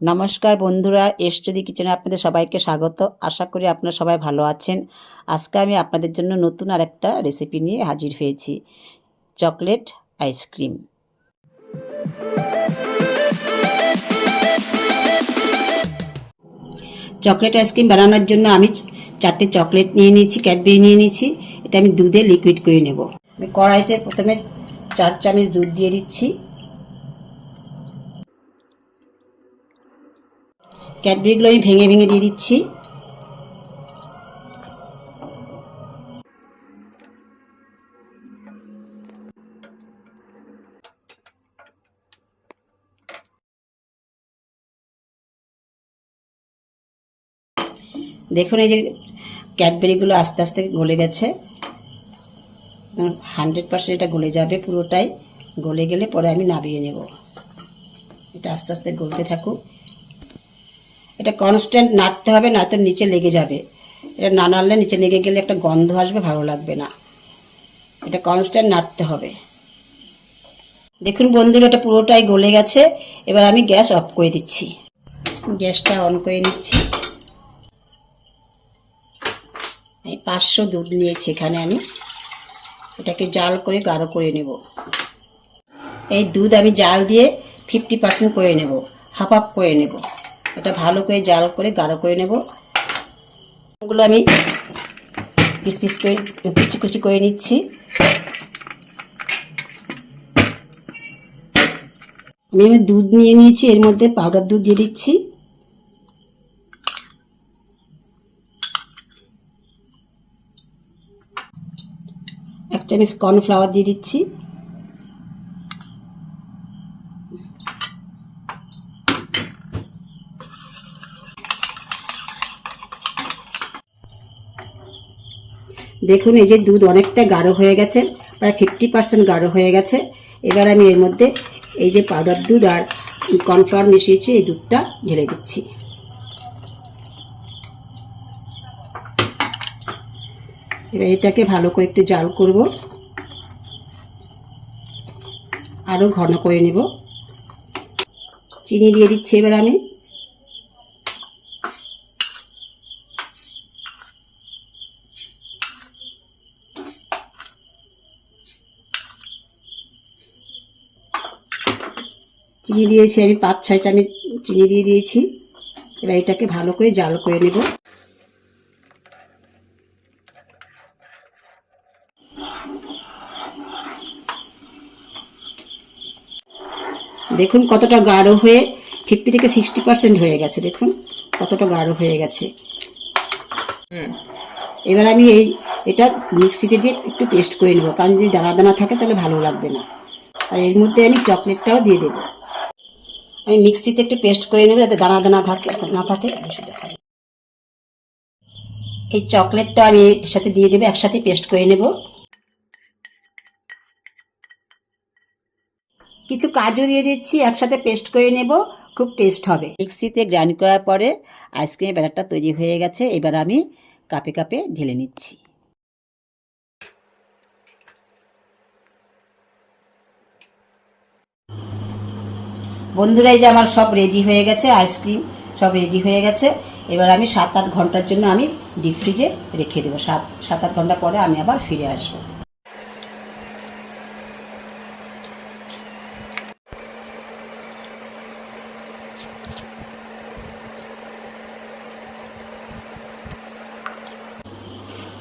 নমস্কার বন্ধুরা, এসচুদি কিচেনে আপনাদের সবাইকে স্বাগত। আশা করি আপনারা সবাই ভালো আছেন। আজকে আমি আপনাদের জন্য নতুন আর একটা রেসিপি নিয়ে হাজির হয়েছি, চকলেট আইসক্রিম। চকলেট আইসক্রিম বানানোর জন্য আমি চারটে চকলেট নিয়ে নিয়েছি, ক্যাডবেরি নিয়ে নিয়েছি। এটা আমি দুধে লিকুইড করে নেব। আমি কড়াইতে প্রথমে চার চামচ দুধ দিয়ে দিচ্ছি। ক্যাডবেরিগুলো আমি ভেঙে ভেঙে দিয়ে দিচ্ছি। দেখুন এই যে ক্যাডবেরিগুলো আস্তে আস্তে গলে গেছে। হান্ড্রেড পার্সেন্ট এটা গলে যাবে পুরোটাই। গলে গেলে পরে আমি নাবিয়ে নেব। এটা আস্তে আস্তে গলতে থাকুক। এটা কনস্ট্যান্ট নাড়তে হবে না তো নিচে লেগে যাবে। এটা না নাড়লে নিচে লেগে গেলে একটা গন্ধ আসবে, ভালো লাগবে না। এটা কনস্ট্যান্ট নাড়তে হবে। দেখুন বন্ধুরা, এটা পুরোটাই গলে গেছে। এবার আমি গ্যাস অফ করে দিচ্ছি। গ্যাসটা অন করে নিচ্ছি। এই পাঁচশো দুধ নিয়েছি এখানে আমি। এটাকে জাল করে গাঢ় করে নেব। এই দুধ আমি জাল দিয়ে ফিফটি পার্সেন্ট করে নেব হাফ হাফ করে নেব। এটা ভালো করে জাল করে, গাঢ় করে নেব। ওগুলো আমি পিস পিস করে, কুচি কুচি করে নিচ্ছি। আমি আমি দুধ নিয়ে নিয়েছি, এর মধ্যে পাউডার দুধ দিয়ে দিচ্ছি। এক চামচ কর্নফ্লাওয়ার দিয়ে দিচ্ছি। দেখুন, এই যে দুধ অনেকটা গাঢ় হয়ে গেছে, প্রায় ফিফটি পার্সেন্ট গাঢ় হয়ে গেছে। এবার আমি এর মধ্যে এই যে পাউডার দুধ আর কর্নফ্লাওয়ার মিশিয়েছি, এই দুধটা ঢেলে দিচ্ছি। এবার এটাকে ভালো করে একটু জাল করব। আরও ঘন করে নেব। চিনি দিয়ে দিচ্ছি এবার আমি। চিনি দিয়েছি, আমি পাঁচ ছয় চামচ চিনি দিয়ে দিয়েছি। এবার এটাকে ভালো করে জাল করে নেব। দেখুন কতটা গাঢ় হয়ে, ফিফটি থেকে সিক্সটি পার্সেন্ট হয়ে গেছে, দেখুন কতটা গাঢ় হয়ে গেছে। এবার আমি এই, এটা মিক্সিতে দিয়ে একটু পেস্ট করে নেব, কারণ যদি দানা দানা থাকে তাহলে ভালো লাগবে না। আর এর মধ্যে আমি চকলেটটাও দিয়ে দেবো। আমি মিক্সিতে একটু পেস্ট করে নেব যাতে দানা দানা থাকে, না থাকে এই চকলেটটা আমি সাথে দিয়ে দেবো, একসাথে পেস্ট করে নেব। কিছু কাজু দিয়ে দিচ্ছি, একসাথে পেস্ট করে নেব, খুব টেস্ট হবে। মিক্সিতে গ্রাইন্ড করার পরে আইসক্রিমের ব্যাটারটা তৈরি হয়ে গেছে, এবার আমি কাপে কাপে ঢেলে নিচ্ছি। বন্ধুরা এই যে আমার সব রেডি হয়ে গেছে আইসক্রিম সব রেডি হয়ে গেছে। এবার আমি সাত আট ঘণ্টার জন্য আমি ডিপ ফ্রিজে রেখে দেবো। সাত সাত আট ঘণ্টা পরে আমি আবার ফিরে আসব।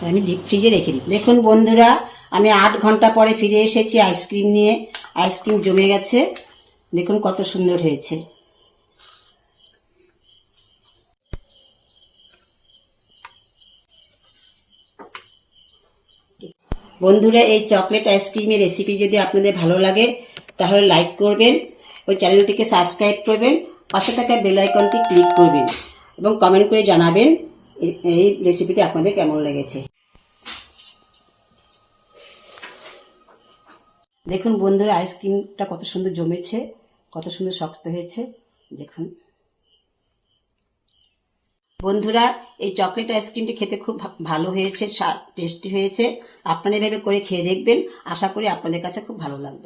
আমি ডিপ ফ্রিজে রেখে দিই দেখুন বন্ধুরা, আমি আট ঘণ্টা পরে ফিরে এসেছি আইসক্রিম নিয়ে। আইসক্রিম জমে গেছে। দেখুন কত সুন্দর হয়েছে। বন্ধুরা, এই চকলেট আইসক্রিমের রেসিপি যদি আপনাদের ভালো লাগে, তাহলে লাইক করবেন ওই চ্যানেলটিকে সাবস্ক্রাইব করবেন, পাশে থাকা বেল আইকনটি ক্লিক করবেন এবং কমেন্ট করে জানাবেন এই- রেসিপিটি আপনাদের কেমন লেগেছে। দেখুন বন্ধুরা আইসক্রিমটা কত সুন্দর জমেছে, কত সুন্দর শক্ত হয়েছে, দেখুন। বন্ধুরা, এই চকলেট আইসক্রিমটি খেতে খুব ভালো হয়েছে টেস্টি হয়েছে। আপনারা এভাবে করে খেয়ে দেখবেন, আশা করি আপনাদের কাছে খুব ভালো লাগবে।